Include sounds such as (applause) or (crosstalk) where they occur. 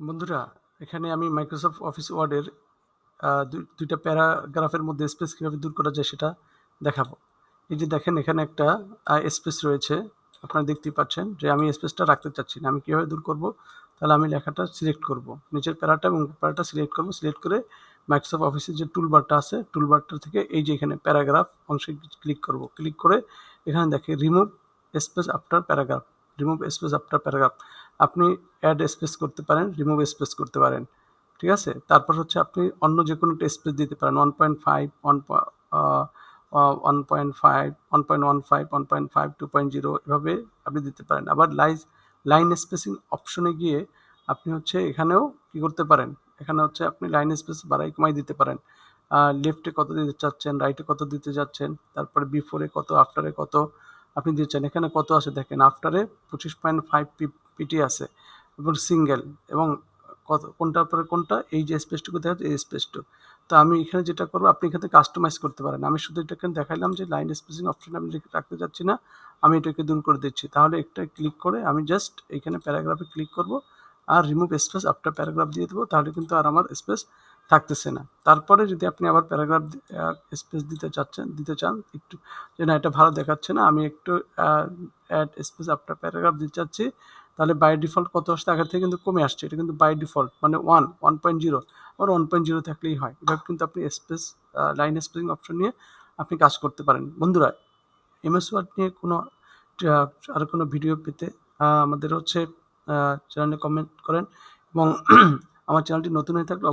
বন্ধুরা, এখানে আমি মাইক্রোসফট অফিস ওয়ার্ডের দুই- দুইটা প্যারাগ্রাফের মধ্যে স্পেস কীভাবে দূর করা যায় সেটা দেখাবো। এই যে দেখেন, এখানে একটা স্পেস রয়েছে। আপনারা দেখতেই পাচ্ছেন যে আমি স্পেসটা রাখতে চাচ্ছি না। আমি কীভাবে দূর করব? তাহলে আমি লেখাটা সিলেক্ট করব। নিচের প্যারাটা এবং প্যারাটা সিলেক্ট করব। সিলেক্ট করে মাইক্রোসফট অফিসের যে টুলবারটা আছে টুলবারটা থেকে এই যে এখানে প্যারাগ্রাফ অংশে ক্লিক করব। ক্লিক করে এখানে দেখে remove space after paragraph remove space after paragraph আপনি অ্যাড স্পেস করতে পারেন রিমুভ স্পেস করতে পারেন, ঠিক আছে? তারপর হচ্ছে আপনি অন্য যে কোনো একটা স্পেস দিতে পারেন one point five one one point five one point one five one point five two point zero এভাবে আপনি দিতে পারেন। আবার লাইন লাইন স্পেসিং অপশনে গিয়ে আপনি হচ্ছে এখানেও কী করতে পারেন? এখানে হচ্ছে আপনি লাইন স্পেস বাড়াই কমাই দিতে পারেন। লেফটে কত দিতে চাচ্ছেন রাইটে কত দিতে যাচ্ছেন, তারপরে বিফোরে কত আফটারে কত আপনি দিচ্ছেন এখানে কত আছে দেখেন আফটারে পঁচিশ পয়েন্ট ফাইভ পিটি আছে এবং সিঙ্গেল এবং কত, কোনটার পরে কোনটা, এই যে স্পেসটুকু দেখা এই স্পেসটু তো আমি এখানে যেটা করব, আপনি এখানে কাস্টমাইজ করতে পারেন। আমি শুধু এটাকে দেখাইলাম যে লাইন স্পেসিং অপশন আমি রাখতে চাচ্ছি না, আমি এটাকে দূর করে দিচ্ছি। তাহলে একটা ক্লিক করে আমি জাস্ট এখানে প্যারাগ্রাফে ক্লিক করব, আর রিমুভ স্পেস আফটার প্যারাগ্রাফ দিয়ে দেবো, তাহলে কিন্তু আর আমার স্পেস থাকতেছে না। তারপরে যদি আপনি আবার প্যারাগ্রাফ স্পেস দিতে চাচ্ছেন, দিতে চান, একটু যে না, এটা ভালো দেখাচ্ছে না, আমি একটু অ্যাড স্পেস আপনার প্যারাগ্রাফ দিতে চাচ্ছি, তাহলে বাই ডিফল্ট কত আসছে? আগের থেকে কিন্তু কমে আসছে, এটা কিন্তু বাই ডিফল্ট মানে ওয়ান ওয়ান পয়েন্ট জিরো আবার ওয়ান পয়েন্ট জিরো থাকলেই হয়। এভাবে কিন্তু আপনি স্পেস লাইন স্পেসিং অপশন নিয়ে আপনি কাজ করতে পারেন। বন্ধুরা এমএস ওয়ার্ড নিয়ে কোনো আর কোনো ভিডিও পেতে আমাদের হচ্ছে চ্যানেলে কমেন্ট করেন এবং (clears throat) আমার চ্যানেলটি নতুন হয়ে থাকলে